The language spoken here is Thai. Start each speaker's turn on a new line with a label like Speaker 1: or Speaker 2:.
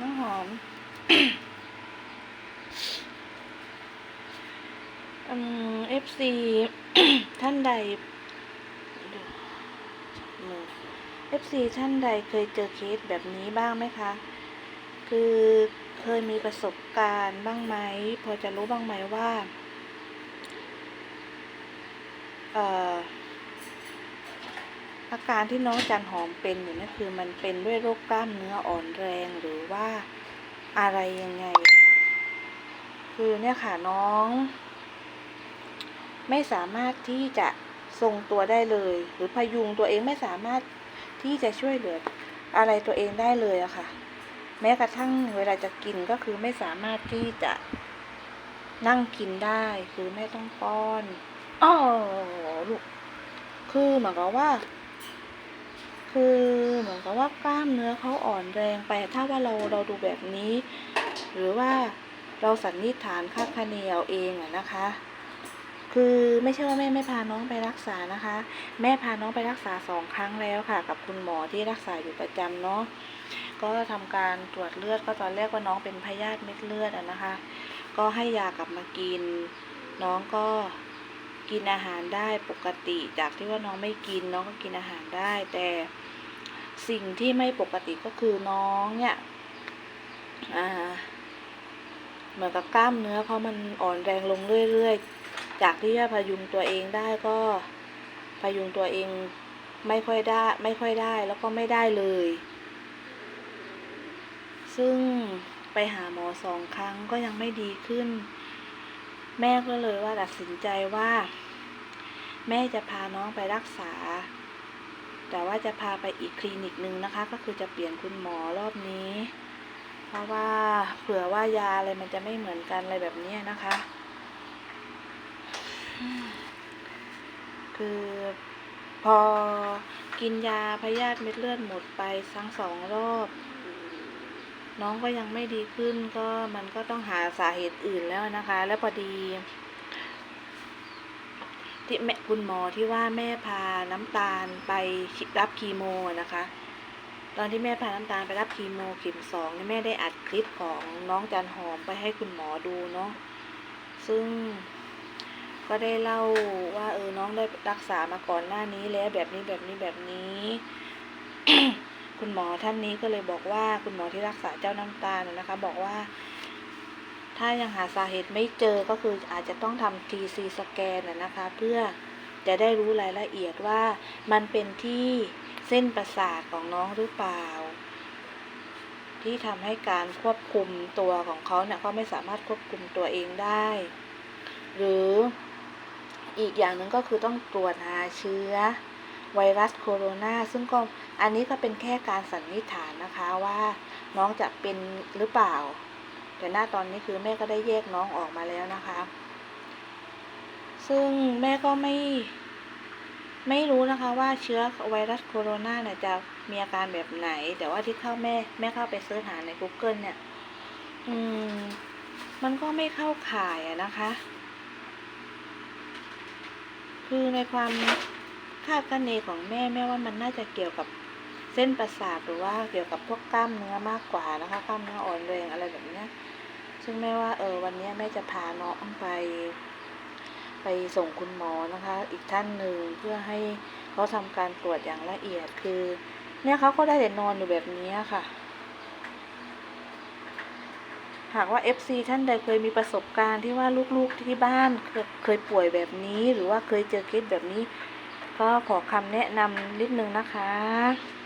Speaker 1: น้องหอมอืมเอฟซีท่านใดเอฟซีท่านใดเคยเจอเคสแบบนี้บ้างไหมคะ คือเคยมีประสบการณ์บ้างไหม พอจะรู้บ้างไหมว่า เอ่อ อาการที่น้องจันหอมเป็นอยู่นี่คือมันเป็นด้วยโรคกล้ามเนื้ออ่อนแรงหรือว่าอะไรยังไง คือเนี่ยค่ะน้อง ไม่สามารถที่จะทรงตัวได้เลย หรือพยุงตัวเองไม่สามารถที่จะช่วยเหลืออะไรตัวเองได้เลยอะค่ะ แม้กระทั่งเวลาจะกินก็คือไม่สามารถที่จะนั่งกินได้คือแม่ต้องป้อนอ๋อลูกคือเหมือนกับว่า คือเหมือนกับว่ากล้ามเนื้อเขาอ่อนแรงไป ถ้าว่าเราเราดูแบบนี้ หรือว่าเราสันนิษฐานคาดคะเนเอาเองอะนะคะ คือไม่ใช่ว่าแม่ไม่พาน้องไปรักษานะคะ แม่พาน้องไปรักษาสองครั้งแล้วค่ะ กับคุณหมอที่รักษาอยู่ประจำเนาะก็ทำการตรวจเลือดก็ตอนแรกว่าน้องเป็นพยาธิเม็ดเลือดอะนะคะ ก็ให้ยากลับมากิน น้องก็ กินอาหารได้ปกติ จากที่ว่าน้องไม่กินน้องก็กินอาหารได้ แต่สิ่งที่ไม่ปกติก็คือน้องเนี่ยเหมือนกับกล้ามเนื้อเขามันอ่อนแรงลงเรื่อยๆ จากที่จะพยุงตัวเองได้ก็พยุงตัวเองไม่ค่อยได้ไม่ค่อยได้แล้วก็ไม่ได้เลย ซึ่งไปหาหมอสองครั้งก็ยังไม่ดีขึ้น แม่ก็เลยว่าตัดสินใจว่า แม่จะพาน้องไปรักษา แต่ว่าจะพาไปอีกคลินิกหนึ่งนะคะ ก็คือจะเปลี่ยนคุณหมอรอบนี้ เพราะว่าเผื่อว่ายาอะไรมันจะไม่เหมือนกันอะไรแบบนี้นะคะ คือพอกินยาพยาธิเม็ดเลือดหมดไปทั้งสองรอบ น้องก็ยังไม่ดีขึ้นก็มันก็ต้องหาสาเหตุอื่นแล้วนะคะ แล้วพอดี ที่แม่คุณหมอที่ว่าแม่พาน้ำตาลไปรับคีโมนะคะ ตอนที่แม่พาน้ำตาลไปรับคีโมเข็มสองนี่แม่ได้อัดคลิปของน้องจันหอมไปให้คุณหมอดูเนาะซึ่งก็ได้เล่าว่าเออน้องได้รักษามาก่อนหน้านี้แล้วแบบนี้แบบนี้แบบนี้ คุณหมอท่านนี้ก็เลยบอกว่าคุณหมอที่รักษาเจ้าน้ำตาลน่ะนะคะ บอกว่า ถ้ายังหาสาเหตุไม่เจอก็คืออาจจะต้องทำ TC สแกนน่ะนะคะ เพื่อจะได้รู้รายละเอียดว่ามันเป็นที่เส้นประสาทของน้องหรือเปล่า ที่ทำให้การควบคุมตัวของเขาเนี่ยเขาไม่สามารถควบคุมตัวเองได้ หรืออีกอย่างหนึ่งก็คือต้องตรวจหาเชื้อ ไวรัสโคโรนาซึ่งก็ อันนี้ก็เป็นแค่การสันนิษฐานนะคะว่าน้องจะเป็นหรือเปล่า แต่หน้าตอนนี้คือแม่ก็ได้แยกน้องออกมาแล้วนะคะ ซึ่งแม่ก็ไม่ ไม่รู้นะคะว่าเชื้อไวรัสโคโรนาเนี่ยจะมีอาการแบบไหน แต่ว่าที่เข้าแม่ แม่เข้าไปเสิร์ชหาใน Google เนี่ย อืม มันก็ไม่เข้าข่ายอะนะคะ คือในความคาดคะเนของแม่แม่ว่ามันน่าจะเกี่ยวกับ ส้นประสาทหรือว่าเกี่ยวกับพวกกล้ามเนื้อมากกว่านะคะกล้ามเนื้ออ่อนแรงอะไรแบบเนี้ยซึ่งแม่ว่าเออวันนี้แม่จะพาน้องไป ไปส่งคุณหมอนะคะ อีกท่านหนึ่งเพื่อให้เขาทำการตรวจอย่างละเอียดคือ เนี่ยเขาก็ได้แต่นอนอยู่แบบนี้ค่ะ หากว่า FC ท่านใดเคยมีประสบการณ์ที่ว่าลูกๆที่บ้านเคยเคยป่วยแบบนี้ หรือว่าเคยเจอเคสแบบนี้ ก็ขอคำแนะนำนิดนึงนะคะ